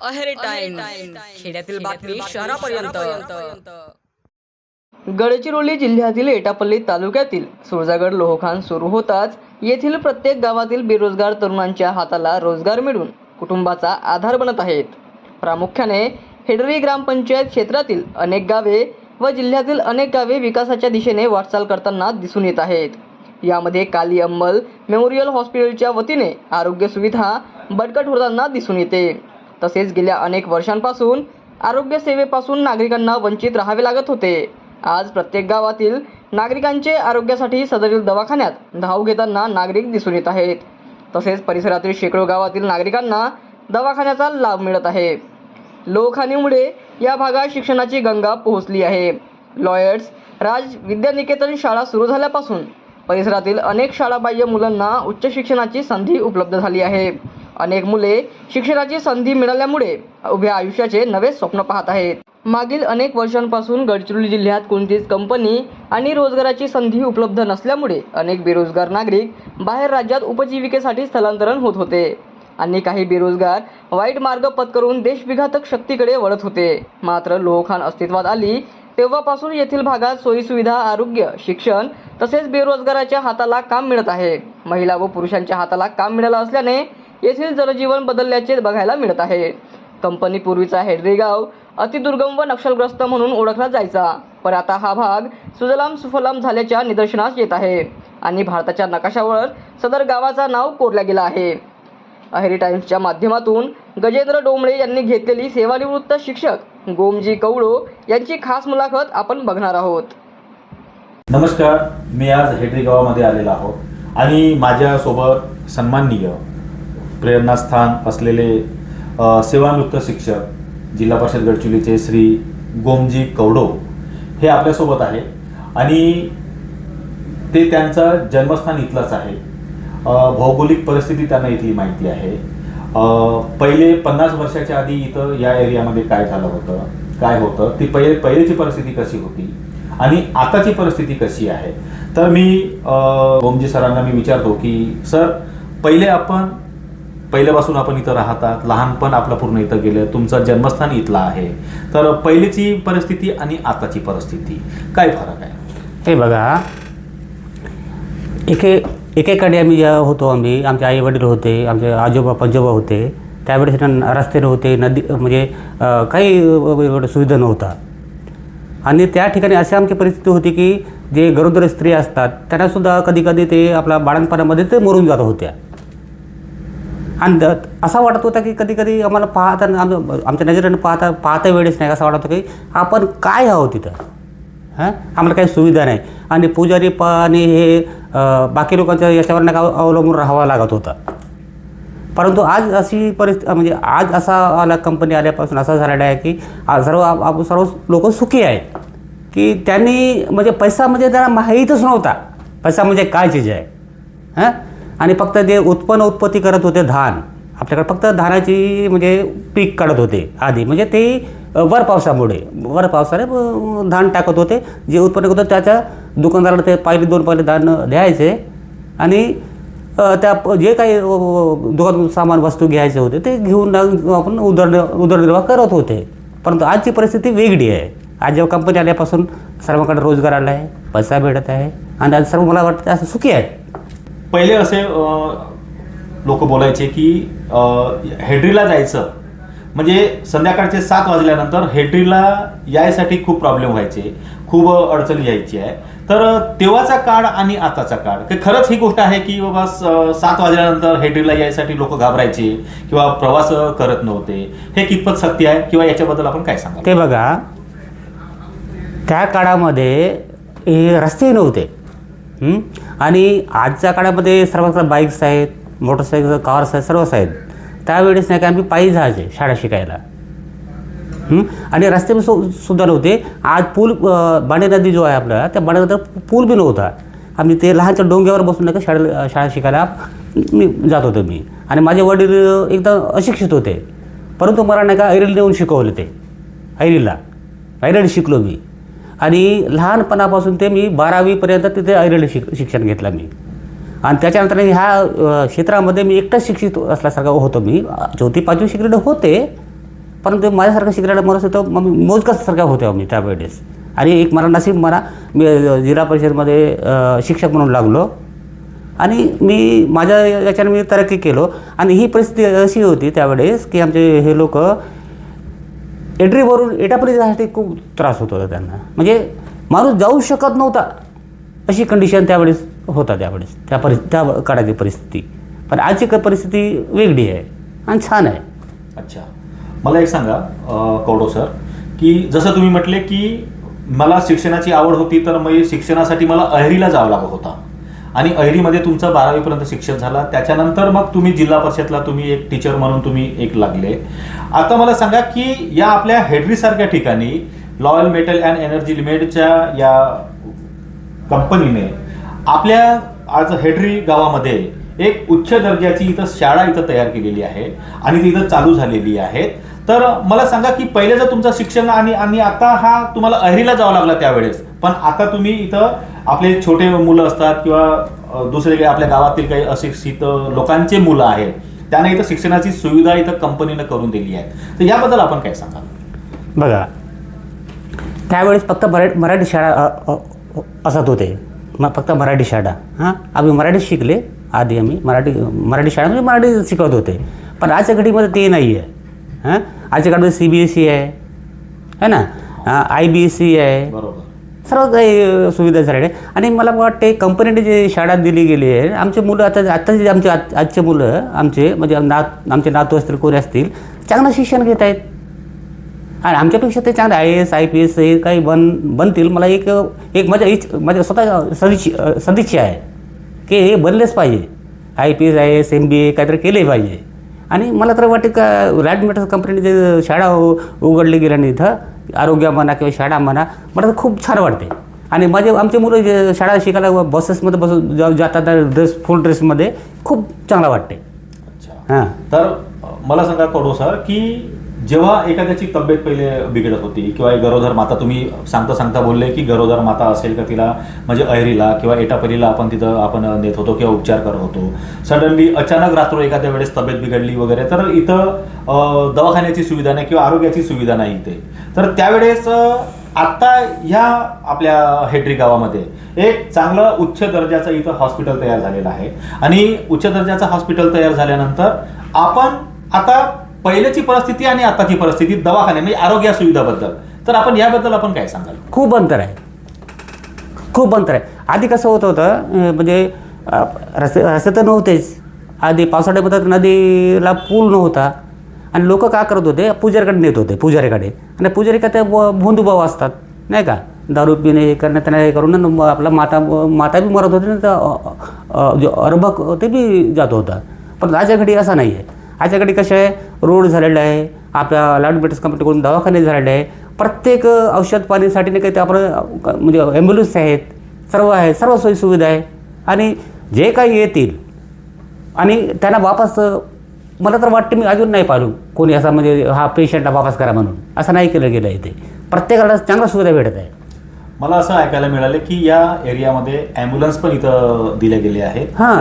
Aheri times. खेड्यातील बातमी शहरापर्यंत. गडचिरोली जिल्ह्यातील एटापल्ली तालुक्यातील सुळजागड लोहखान सुरू होताच येथील प्रत्येक गावातील बेरोजगार तरुणांच्या हाताला रोजगार मिळून कुटुंबाचा आधार बनत आहेत. प्रामुख्याने हेडरी ग्रामपंचायत क्षेत्रातील अनेक गावे व जिल्ह्यातील अनेक गावे विकासाच्या दिशेने वाटचाल करताना दिसून येत आहेत. यामध्ये काली अंबल मेमोरियल हॉस्पिटलच्या वतीने आरोग्य सुविधा बळकट होताना दिसून येते. तसेच गेल्या अनेक वर्षांपासून आरोग्य सेवेपासून नागरिकांना वंचित राहावे लागत होते. आज प्रत्येक गावातील नागरिकांचे आरोग्यासाठी सदरील दवाखान्यात धाव घेताना नागरिक दिसून येत आहेत. तसेच परिसरातील शेकडो गावातील नागरिकांना दवाखान्याचा लाभ मिळत आहे. लोकहानीमुळे या भागात शिक्षणाची गंगा पोहोचली आहे. लॉयर्स राज विद्यानिकेतन शाळा सुरू झाल्यापासून परिसरातील अनेक शाळाबाह्य मुलांना उच्च शिक्षणाची संधी उपलब्ध झाली आहे. अनेक मुले शिक्षणाची संधी मिळाल्यामुळे उभ्या आयुष्याचे नवे स्वप्न पाहत आहेत. मागील अनेक वर्षांपासून गडचिरोली जिल्ह्यात कोणतीच कंपनी आणि रोजगाराची संधी उपलब्ध नसल्यामुळे अनेक बेरोजगार नागरिक बाहेर राज्यात उपजीविकेसाठी स्थलांतरण होत होते आणि काही बेरोजगार वाईट मार्ग पत्करून देशविघातक शक्तीकडे वळत होते. मात्र लोहखान अस्तित्वात आली तेव्हापासून येथील भागात सोयीसुविधा आरोग्य शिक्षण तसेच बेरोजगाराच्या हाताला काम मिळत आहे. महिला व पुरुषांच्या हाताला काम मिळालं असल्याने येथील जनजीवन बदलल्याचे बघायला मिळत आहे. कंपनी पूर्वीचा हेडरी गाव अतिदुर्गम व नक्षलग्रस्त म्हणून ओळखला जायचा. पण आता हा भाग सुजलाम सुफलाम झाल्याच्या निदर्शनास येत आहे आणि भारताच्या नकाशावर सदर गावाचा नाव कोरला गेला आहे. अहेरी टाइम्सच्या माध्यमातून गजेंद्र डोंबळे यांनी घेतलेली सेवानिवृत्त शिक्षक गोमजी कवळो यांची खास मुलाखत आपण बघणार आहोत. नमस्कार मी आज हेडरी गावामध्ये आलेलो आहोत आणि माझ्यासोबत सन्माननीय प्रेरणास्थान असलेले अ, सेवानिवृत्त शिक्षक जिल्हा परिषद गडचिरोलीचे श्री गोमजी कवडो हे आपल्यासोबत आहे आणि ते त्यांचं जन्मस्थान इथलंच आहे. भौगोलिक परिस्थिती त्यांना इथली माहिती आहे. पहिले पन्नास वर्षाच्या आधी इथं या एरियामध्ये काय झालं होतं काय होतं ती पहिले पहिलेची परिस्थिती कशी होती आणि आताची परिस्थिती कशी आहे. तर मी गोमजी सरांना मी विचारतो की सर पहिले आपण पहिल्यापासून आपण इथं राहतात लहानपण आपलं पूर्ण इथं गेलं तुमचं जन्मस्थान इथलं आहे. तर पहिलीची परिस्थिती आणि आताची परिस्थिती काय फरक आहे? हे बघा एके एकेकडे आम्ही जेव्हा होतो आम्ही आमचे आई वडील होते आमचे आजोबा पंजोबा होते त्यावेळेस रस्ते नव्हते नदी म्हणजे काही एवढं सुविधा नव्हता. आणि त्या ठिकाणी अशी आमची परिस्थिती होती की जे गरोदर स्त्री असतात त्यांनासुद्धा कधी कधी ते आपल्या बाळणपणामध्ये ते मरून जात होत्या. आणि द- असा वाटत होता की कधी कधी आम्हाला पाहताना आम आमच्या नजरेनं पाहता पाहता वेळेस नाही असं वाटत होतं की आपण काय आहोत तिथं? हां? आम्हाला काही सुविधा नाही. आणि पुजारी प आणि हे बाकी लोकांच्या याच्यावर नाही का अवलंबून राहावं लागत होतं. परंतु आज अशी परिस्थिती म्हणजे आज असा आला कंपनी आल्यापासून असा झालेला आहे की आज सर्व आप- सर्व लोक सुखी आहेत. की त्यांनी म्हणजे पैसा म्हणजे त्यांना माहीतच नव्हता. पैसा म्हणजे काय चीज आहे? हां? आणि फक्त जे उत्पन्न उत्पत्ती करत होते धान आपल्याकडे फक्त धानाची म्हणजे पीक काढत होते आधी. म्हणजे ते वर पावसामुळे वर पावसाने धान टाकत होते. जे उत्पन्न होतं त्याच्या दुकानदाराला ते पहिले दोन पहिले धान द्यायचे. आणि त्या जे काही दुकान सामान वस्तू घ्यायचे होते ते घेऊन आपण उदर उदरनिर्वाह करत होते. परंतु आजची परिस्थिती वेगळी आहे. आज जेव्हा कंपनी आल्यापासून सर्वांकडे रोजगार आला आहे पैसा भेटत आहे. आणि आज सर्व मला वाटतं असं सुखी आहे पहिले असे लोक बोलायचे की हेड्रीला जायचं. म्हणजे संध्याकाळचे सात वाजल्यानंतर हेड्रीला यायसाठी खूप प्रॉब्लेम व्हायचे. खूप अडचणी यायची आहे. तर तेव्हाचा काळ आणि आताचा काळ. खरंच ही गोष्ट आहे की बाबा सात वाजल्यानंतर हेड्रीला यायसाठी लोक घाबरायचे किंवा प्रवास करत नव्हते. हे कितपत सत्य आहे? किंवा याच्याबद्दल आपण काय सांगा ते बघा त्या काळामध्ये हे रस्ते नव्हते. आणि आजच्या काळामध्ये सर्वांकडे बाईक्स आहेत मोटरसायकल कार्स आहेत सर्वच आहेत. त्यावेळेस नाही का आम्ही पायी जायचे शाळा शिकायला. आणि रस्ते सु सुद्धा नव्हते. आज पूल बाणे नदी जो आहे आपला त्या बाणे नदीवर पूल बी नव्हता. आम्ही ते लहानच्या डोंग्यावर बसून नाही का शाळेला शाळा शिकायला मी जात होतो मी. आणि माझे वडील एकदम अशिक्षित होते. परंतु मला नाही का ऐरीला नेऊन शिकवले ते. ऐरीला. ऐरीला शिकलो मी. आणि लहानपणापासून ते मी बारावीपर्यंत तिथे ऐरीला शिक शिक्षण घेतलं मी. आणि त्याच्यानंतर ह्या क्षेत्रामध्ये मी एकटाच शिक्षित असल्यासारखा होतो मी. चौथी पाचवी शिकलेले होते परंतु माझ्यासारखं शिकलेलं माणूस होतं मग मी मोजकासारखा होतो मी त्यावेळेस. आणि एक मला नसीब मला मी जिल्हा परिषदमध्ये शिक्षक म्हणून लागलो. आणि मी माझ्या याच्याने मी तरक्की केलो. आणि ही परिस्थिती अशी होती त्यावेळेस की आमचे हे लोक एंट्रीवरून एटापरीसाठी खूप त्रास होत होता त्यांना. म्हणजे माणूस जाऊ शकत नव्हता. अशी कंडिशन त्यावेळेस होता त्यावेळेस. त्या परि त्या काळाची परिस्थिती. पण आजची क- परिस्थिती वेगळी आहे आणि छान आहे. अच्छा. मला एक सांगा कौडो सर की जसं तुम्ही म्हटले की मला शिक्षणाची आवड होती तर मग शिक्षणासाठी मला अहेरीला जावं लागत होता. आणि अहिरीमध्ये तुमचं बारावीपर्यंत शिक्षण झालं. त्याच्यानंतर मग तुम्ही जिल्हा परिषदला तुम्ही एक टीचर म्हणून तुम्ही एक लागले. आता मला सांगा की या आपल्या हेडरीसारख्या ठिकाणी लॉयल मेटल अँड एनर्जी लिमिटेडच्या या कंपनीने आपल्या आज हेडरी गावामध्ये एक उच्च दर्जाची इथं शाळा इथं तयार केलेली आहे आणि ती इथं चालू झालेली आहे. तर मला सांगा की पहिले जर तुमचं शिक्षण आणि आणि आता हा तुम्हाला अहिरीला जावं लागला त्यावेळेस. पण आता तुम्ही इथं आपले छोटे मुलं असतात किंवा दुसरे काही आपल्या गावातील काही अशिक्षित लोकांचे मुलं आहेत त्यांना इथं शिक्षणाची सुविधा इथं कंपनीनं करून दिली आहे. तर याबद्दल आपण काय सांगाल? बघा त्यावेळेस फक्त मराठी मराठी शाळा असत होते. मग फक्त मराठी शाळा. हां? आम्ही मराठी शिकले. आधी आम्ही मराठी मराठी शाळा म्हणजे मराठी शिकवत होते. पण आजच्या घडीमध्ये ते नाही आहे हां? आजच्या घडीमध्ये सी बी एस सी आहे. है ना? आय बी एस सी आहे. बरोबर. सर्व काही सुविधा झालेल्या आहे आणि मला वाटते कंपनीने जे शाळा दिली गेली आहे आमचे मुलं आता आत्ताचे जे आमचे आज- आजचे मुलं आमचे म्हणजे नात आमचे नातू असतील कोणी असतील चांगलं शिक्षण घेत आहेत. आणि आमच्यापेक्षा ते चांगले I S I P S हे काही बन बनतील. मला एक एक माझ्या इच माझ्या स्वतः सदिच्छी सदिच्छा आहे की हे बनलेच पाहिजे. I P S I S M B A काहीतरी केले पाहिजे. आणि मला तर वाटते का रॅड कंपनीने जे शाळा उघडली गेल्याने इथं आरोग्य म्हणा किंवा शाळा म्हणा मला तर खूप छान वाटते आणि माझे आमचे मुलं जे शाळा शिकायला बसेसमध्ये बसून जा- जातात ड्रेस फुल ड्रेसमध्ये खूप चांगला वाटते अच्छा. हां. तर मला सांगा कडो सर की जेव्हा एखाद्याची तब्येत पहिले बिघडत होती किंवा एक गरोदर माता तुम्ही सांगता सांगता बोलले की गरोदर माता असेल का तिला म्हणजे अहेरीला किंवा एटापरीला आपण तिथं आपण नेत होतो किंवा उपचार करत होतो. सडनली अचानक रात्र एखाद्या वेळेस तब्येत बिघडली वगैरे तर इथं दवाखान्याची सुविधा नाही किंवा आरोग्याची सुविधा नाही इथे. तर त्यावेळेस आत्ता ह्या आपल्या हेड्री गावामध्ये एक चांगलं उच्च दर्जाचं इथं हॉस्पिटल तयार झालेलं आहे. आणि उच्च दर्जाचं हॉस्पिटल तयार झाल्यानंतर आपण आता पहिल्याची परिस्थिती आणि आताची परिस्थिती दवाखाने म्हणजे आरोग्य सुविधाबद्दल. तर आपण याबद्दल आपण काय सांगाल? खूप अंतर आहे. खूप अंतर आहे. आधी कसं होत होतं म्हणजे रस्ते रस्ते तर नव्हतेच. आधी पावसाळ्यामध्ये नदीला पूल नव्हता. आणि लोक का करत होते? पुजारीकडे नेत होते पुजारीकडे. आणि पुजारी का ते ब- भोंदूभाऊ असतात नाही का? दारू पिणे हे करणं त्यांना हे करून आपला माता माता बी मरत होती ना तर अ- अर्भक ते बी जात होता. पण राजा घडी असा नाही आहे ह्याच्याकडे कसं आहे रोड झालेलं आहे आपल्या लाड बेटर्स कंपनीकडून दवाखाने झालेले आहे. प्रत्येक औषध पाणीसाठी नाही काही ते आपण म्हणजे ॲम्ब्युलन्स आहेत सर्व आहे सर्व सोयीसुविधा आहे. आणि जे काही येतील आणि त्यांना वापस मला तर वाटतं मी अजून नाही पाहिलो कोणी असा म्हणजे हा पेशंटला वापस करा म्हणून. असं नाही केलं गेलं इथे. प्रत्येकाला चांगल्या सुविधा भेटत आहे मला असं ऐकायला मिळाले की या एरियामध्ये अँब्युलन्स पण इथं दिले गेले आहेत. हां.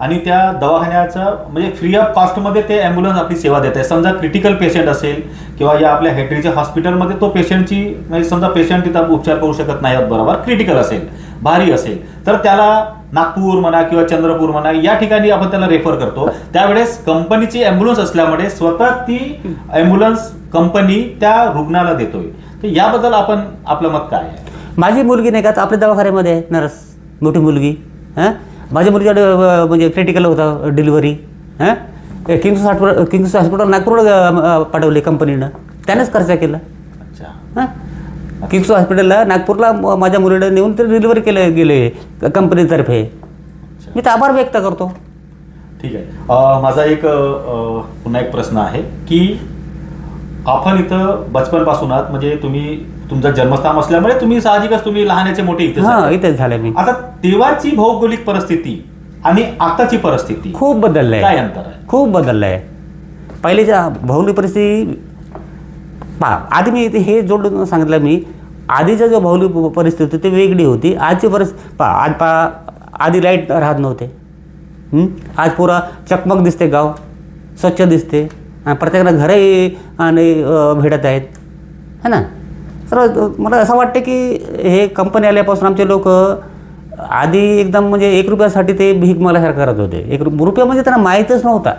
आणि त्या दवाखान्याचं म्हणजे फ्री ऑफ कॉस्टमध्ये ते अँब्युलन्स आपली सेवा देत आहे समजा क्रिटिकल पेशंट असेल किंवा या आपल्या हेटरीच्या हॉस्पिटलमध्ये तो पेशंटची म्हणजे समजा पेशंट तिथं उपचार करू शकत नाही बरोबर? क्रिटिकल असेल भारी असेल. तर त्याला नागपूर म्हणा किंवा चंद्रपूर म्हणा या ठिकाणी आपण त्याला रेफर करतो. त्यावेळेस कंपनीची अँब्युलन्स असल्यामुळे स्वतः ती अँब्युलन्स कंपनी त्या रुग्णाला देतोय. तर याबद्दल आपण आपलं मत काय आहे? माझी मुलगी नाही का आता आपल्या दवाखान्यामध्ये आहे नर्स. मोठी मुलगी हां? माझ्या मुलगीकडे म्हणजे क्रिटिकल होता डिलिव्हरी हां? किंग्स हॉस्पिटल किंग्स हॉस्पिटल नागपूरला पाठवले कंपनीनं त्यानेच खर्च केला. अच्छा. हां? किंग्स हॉस्पिटलला नागपूरला माझ्या मुलीला नेऊन ते डिलिव्हरी केले गेले कंपनीतर्फे मी तर आभार व्यक्त करतो. ठीक आहे. माझा एक पुन्हा एक प्रश्न आहे की आपण इथं बचपनपासूनच म्हणजे तुम्ही तुमचं जन्मस्थान असल्यामुळे तुम्ही साहजिकच तुम्ही लहानाचे मोठे इथे हां इथेच झालं मी. आता तेव्हाची भौगोलिक परिस्थिती आणि आताची परिस्थिती खूप बदललं काय अंतर आहे? खूप बदललं आहे पहिलेच्या भौगोलिक परिस्थिती पहा आधी मी इथे हे जोडून सांगितलं मी आधीच्या जो भौगोलिक परिस्थिती होती ती वेगळी होती. आजची परिस्थिती पहा आज पहा आधी लाइट राहत नव्हते? आज पुरा चकमक दिसते गाव स्वच्छ दिसते. प्रत्येकाला घरही आणि भेटत आहेत. है ना? तर मला असं वाटतं की हे कंपनी आल्यापासून आमचे लोक आधी एकदम म्हणजे एक रुपयासाठी ते भीक मागल्यासारखं करत होते. एक रु- रुपया म्हणजे त्यांना माहीतच नव्हता.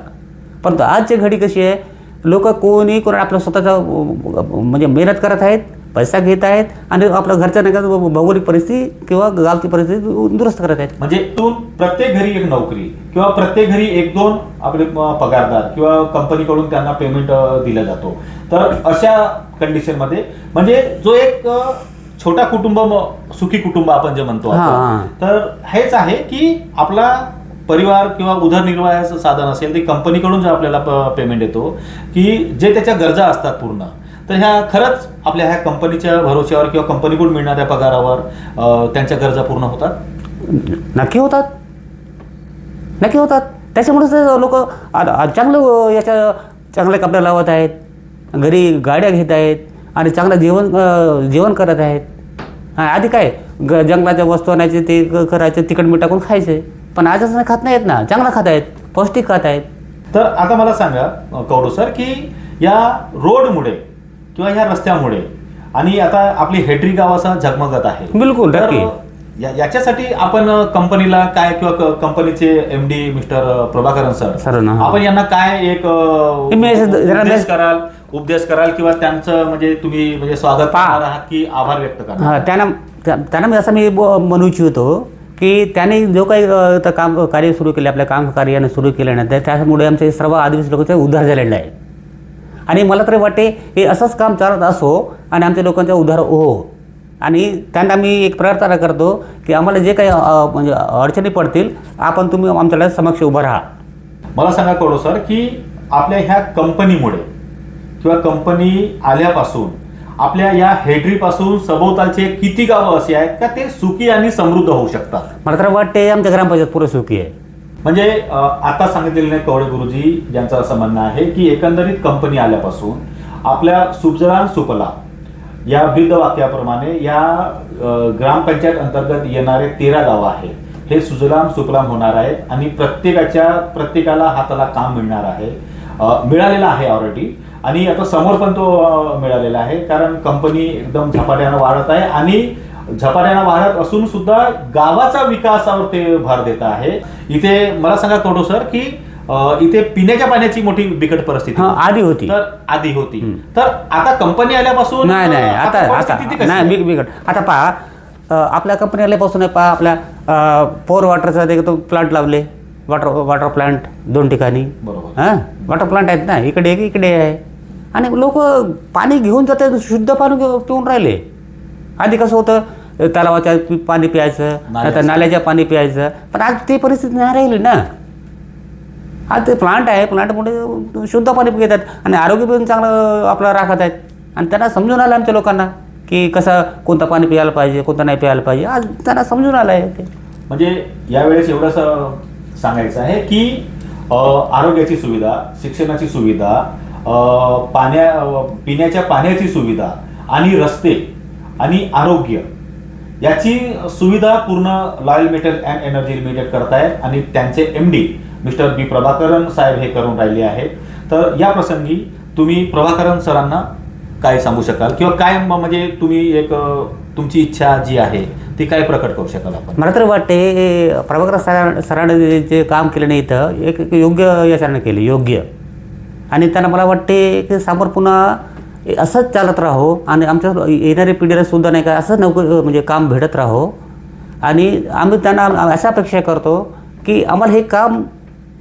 परंतु आजची घडी कशी आहे? लोक कोणी कोणी आपलं स्वतःचा म्हणजे मेहनत करत आहेत पैसा घेत आहेत आणि आपल्या घरच्या नाही का भौगोलिक परिस्थिती किंवा गावची परिस्थिती दुरुस्त करत आहेत म्हणजे तून प्रत्येक घरी एक नोकरी किंवा प्रत्येक घरी एक दोन आपले पगारदार किंवा कंपनीकडून त्यांना पेमेंट दिला जातो तर अशा कंडिशनमध्ये म्हणजे जो एक छोटा कुटुंब सुखी कुटुंब आपण जे म्हणतो. तर हेच आहे की आपला परिवार किंवा उदरनिर्वाहाचं साधन असेल ते कंपनीकडून जे आपल्याला पेमेंट येतो की जे त्याच्या गरजा असतात पूर्ण तर ह्या खरंच आपल्या ह्या कंपनीच्या भरोश्यावर किंवा कंपनीकडून मिळणाऱ्या पगारावर त्यांच्या गरजा पूर्ण होतात? नक्की होतात. नक्की होतात. त्याच्यामुळेच लोक चांगलं याच्या चांगले कपडे लावत आहेत घरी गाड्या घेत आहेत आणि चांगलं जेवण जेवण करत आहेत. हा, आधी काय? ग जंगलाच्या वस्तू आणायचे ते करायचे तिखट मीठ टाकून खायचे. पण आजच नाही खात नाहीत ना. चांगलं खात आहेत पौष्टिक खात आहेत. तर आता मला सांगा कौडू सर की या रोडमुळे किंवा ह्या रस्त्यामुळे आणि आता आपली हेड्री गाव असा झगमगत आहे बिलकुल, तर. या- याच्यासाठी आपण कंपनीला काय किंवा क- कंपनीचे M D mister Prabhakaran sir sir ना, हा. आपण यांना काय एक अ, जरा उपदेश कराल उपदेश कराल किंवा त्यांचं म्हणजे तुम्ही म्हणजे स्वागत. करणार आहात की आभार व्यक्त हा, करणार त्यांना त्या- त्यांना मी असं मी ब- म्हणू इच्छितो की त्यांनी जो काही अ, त- काम कार्य सुरू केले आपल्या काम कार्याने सुरू केल्यानंतर त्यामुळे आमचे सर्व आदिवासी लोकांचा उद्धार झालेला आहे आणि मला तरी वाटते हे असंच काम चालत असो आणि आमच्या लोकांचा उद्धार हो. आणि त्यांना मी एक प्रार्थना करतो की आम्हाला जे काही म्हणजे अडचणी पडतील आपण तुम्ही आमच्याला समक्ष उभं राहा. मला सांगा कळो सर की आपल्या ह्या कंपनीमुळे किंवा कंपनी आल्यापासून आपल्या या हेड्री पासून सभोवतालचे किती गावं असे आहेत का ते सुखी आणि समृद्ध होऊ शकतात? मला तर वाटते आमच्या ग्रामपंचायत पुरे सुखी आहे. म्हणजे आता सांगितलेले कवडे गुरुजी यांचं असं म्हणणं आहे की एकंदरीत कंपनी आल्यापासून आपल्या सुजलाम सुपला या ब्रीद वाक्याप्रमाणे या ग्रामपंचायत अंतर्गत येणारे तेरा गावं आहेत. हे सुजलाम सुपलाम होणार आहेत आणि प्रत्येकाच्या प्रत्येकाला हाताला काम मिळणार आहे. मिळालेलं मिळालेला आहे ऑलरेडी आणि आता समोर पण तो मिळालेला आहे कारण कंपनी एकदम झपाट्यानं वाढत आहे आणि झपाट्यानं वाढत असून सुद्धा गावाचा विकासावर ते भर देत आहे. इथे मला सांगा कवडो सर की इथे पिण्याच्या पाण्याची मोठी बिकट परिस्थिती हा. आधी होती. तर आधी होती तर आता कंपनी आल्यापासून नाही नाही आता नाही? बिग बिकट आता पहा आपल्या कंपनी आल्यापासून पहा आपल्या पोर वॉटरचा ते तो प्लांट लावले वॉटर वॉटर प्लांट दोन ठिकाणी बरोबर. हां वॉटर प्लांट आहेत ना इकडे एक इकडे आहे आणि लोक पाणी घेऊन जातात शुद्ध पाणी पिऊन राहिले आधी कसं होतं तलावाच्या पाणी प्यायचं नाहीतर नाल्याच्या पाणी प्यायचं. पण आज ती परिस्थिती नाही राहिली ना. आज ते प्लांट आहे प्लांटमुळे शुद्ध पाणी घेतात आणि आरोग्य पण चांगलं आपलं राखत आहेत. आणि त्यांना समजून आलं आमच्या लोकांना की कसं कोणतं पाणी प्यायला पाहिजे कोणतं नाही प्यायला पाहिजे. आज त्यांना समजून आलं आहे ते. म्हणजे यावेळेस एवढंच सांगायचं आहे की आरोग्याची सुविधा शिक्षणाची सुविधा पाण्या पिण्याच्या पाण्याची सुविधा आणि रस्ते आणि आरोग्य याची सुविधा पूर्ण Loyal Metal and Energy Limited करतायत आणि त्यांचे M D mister B Prabhakaran साहेब हे करून राहिले आहेत. तर या प्रसंगी तुम्ही प्रभाकरन सरांना काय सांगू शकाल? किंवा काय म- म्हणजे तुम्ही एक तुमची इच्छा जी आहे ती काय प्रकट करू शकाल आपण? मला तर वाटते प्रभाकर सरा सरांनी जे काम केलं नाही इथं एक एक योग्य याच्यानं केले योग्य. आणि त्यांना मला वाटते की समोर पुन्हा असंच चालत राहो आणि आमच्या येणाऱ्या पिढीला सुद्धा नाही का असंच नोकरी म्हणजे काम भेटत राहो. आणि आम्ही त्यांना अशा अपेक्षा करतो की आम्हाला हे काम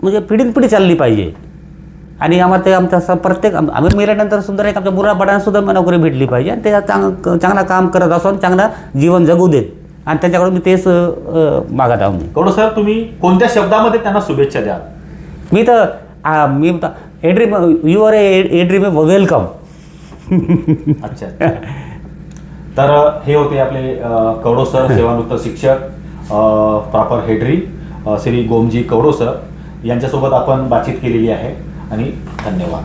म्हणजे पिढीनपिढी चालली पाहिजे. आणि आम्हाला ते आमचं असं प्रत्येक आम- आम्ही मेल्यानंतर सुद्धा एक आमच्या मुलाबाळांना सुद्धा नोकरी भेटली पाहिजे आणि ते चांग चांगलं काम करत असो आणि चांगलं जीवन जगू देत. आणि त्यांच्याकडून मी तेच मागत आहो मी. सर तुम्ही कोणत्या शब्दामध्ये त्यांना शुभेच्छा द्याल? मी तर मी a dream you are a dream welcome. अच्छा. तर हे होते आपले कवडो सर सेवानिवृत्त शिक्षक प्रॉपर हेड्री श्री गोमजी कवडो सर. यांच्यासोबत आपण बातचीत केलेली आहे. आणि धन्यवाद.